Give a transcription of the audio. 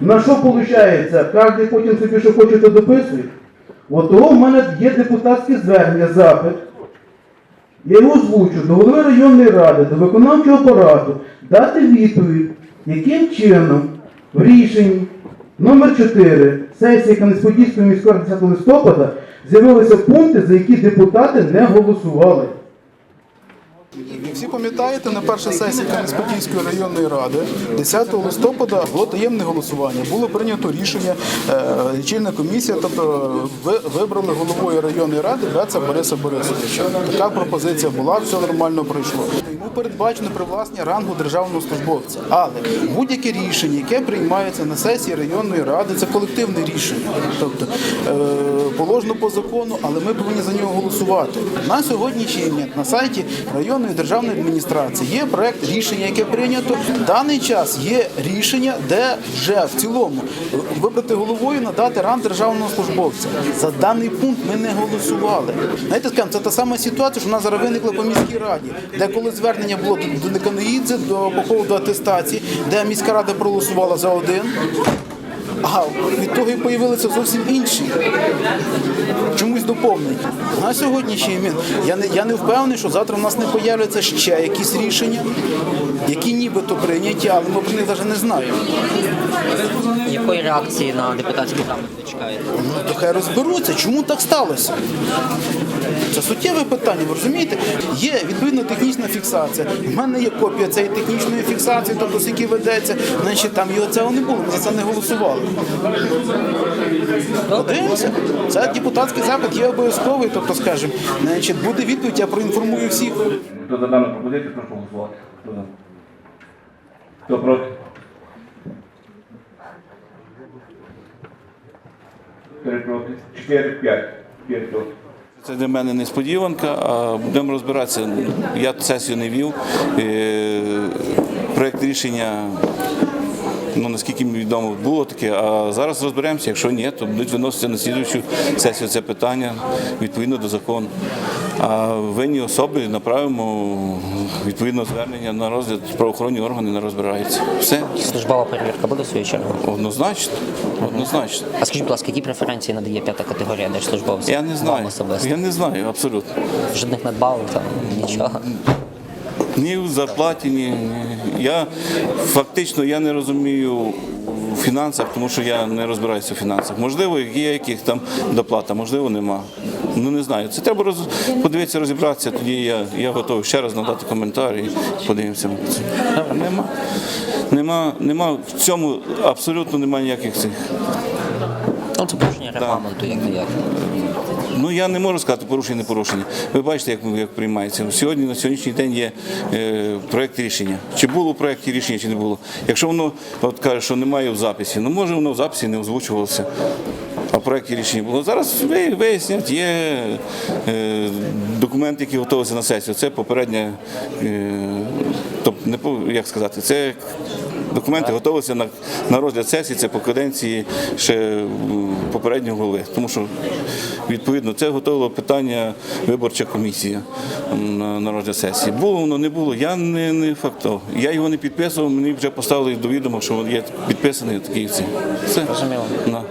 На що виходить? Кожен потім собі, що хоче, то дописує. От того в мене є депутатське звернення, запит. Я його озвучу до голови районної ради, до виконавчого апарату, дати відповідь, яким чином в рішенні номер 4 сесії Кам'янець-Подільської міської 10 листопада з'явилися пункти, за які депутати не голосували. Всі пам'ятаєте, на першій сесії Кам'янець-Подільської районної ради 10 листопада було таємне голосування. Було прийнято рішення е, лічильна комісія, тобто ви вибрали головою районної ради Граця Бориса Борисовича. Така пропозиція була, все нормально пройшло. Йому передбачено привласнення рангу державного службовця. Але будь-яке рішення, яке приймається на сесії районної ради, це колективне рішення. Тобто е, положено по закону, але ми повинні за нього голосувати. На сьогоднішній момент на сайті районної державної адміністрації є проект рішення, яке прийнято. В даний час є рішення, де вже в цілому вибрати головою, надати ранг державного службовця. За даний пункт ми не голосували. Знаєте, скажімо, це та сама ситуація, що в нас зараз виникла по міській раді, де коли звернення було до, Никаноїдзе, до по поводу атестації, де міська рада проголосувала за один. А від того і появилися зовсім інші. Чомусь доповнені. На сьогоднішній я не, я не впевнений, що завтра в нас не появляться ще якісь рішення, які нібито прийняті, але ми про них навіть не знаємо. Якої реакції на депутатський запит ви чекаєте? Ну, то хай розберуться, чому так сталося. Це суттєве питання, ви розумієте? Є відповідна технічна фіксація. У мене є копія цієї технічної фіксації, тобто з якої ведеться, значить там його цього не було, ми за це не голосували. Подивимося. Це депутатський запит є обов'язковий, тобто, скажімо, значить, буде відповідь, я проінформую всіх. Хто за дану пропозицію, прошу голосувати. Хто проти? Чотири проти. Чотири, п'ять. П'ять проти. Це для мене несподіванка, а будемо розбиратися. Я сесію не вів. Проект Проєкт рішення, ну наскільки мені відомо, було таке. А зараз розберемося. Якщо ні, то будуть виноситися на слідуючу сесію це питання відповідно до закону. А винні особи направимо відповідно звернення на розгляд правоохоронні органи не розбираються. Все Службова перевірка буде в свою чергу. однозначно. Однозначно. А скажіть, будь ласка, які преференції надає п'ята категорія держслужбовців? Я не знаю. Я не знаю абсолютно. Жодних надбавок там нічого. Ні в зарплаті, ні. Я фактично я не розумію в фінансах, тому що я не розбираюся в фінансах. Можливо, є яких там доплата, можливо, нема. Ну не знаю. Це треба роз... подивитися, розібратися. Тоді я, я готовий ще раз надати коментар і подивимося. Нема. Нема, нема в цьому абсолютно немає ніяких цих. Ну, це порушення регламенту, як не як. Ну я не можу сказати порушення, не порушення. Ви бачите, як, як приймається. Сьогодні на сьогоднішній день є е, проект рішення. Чи було в проєкті рішення, чи не було. Якщо воно от каже, що немає в записі, ну може воно в записі не озвучувалося. А в проєкті рішення було. Зараз вияснять, є е, документ, який готувався на сесію. Це попередня, е, тобто, не як сказати, це документи готувалися на, на розгляд сесії, це по каденції ще попереднього голови. Тому що відповідно це готовило питання виборча комісія на, на розгляд сесії. Було воно, не було. Я не, не фактов. Я його не підписував, мені вже поставили до відома, що є підписаний такий. Все. Зрозуміло. На.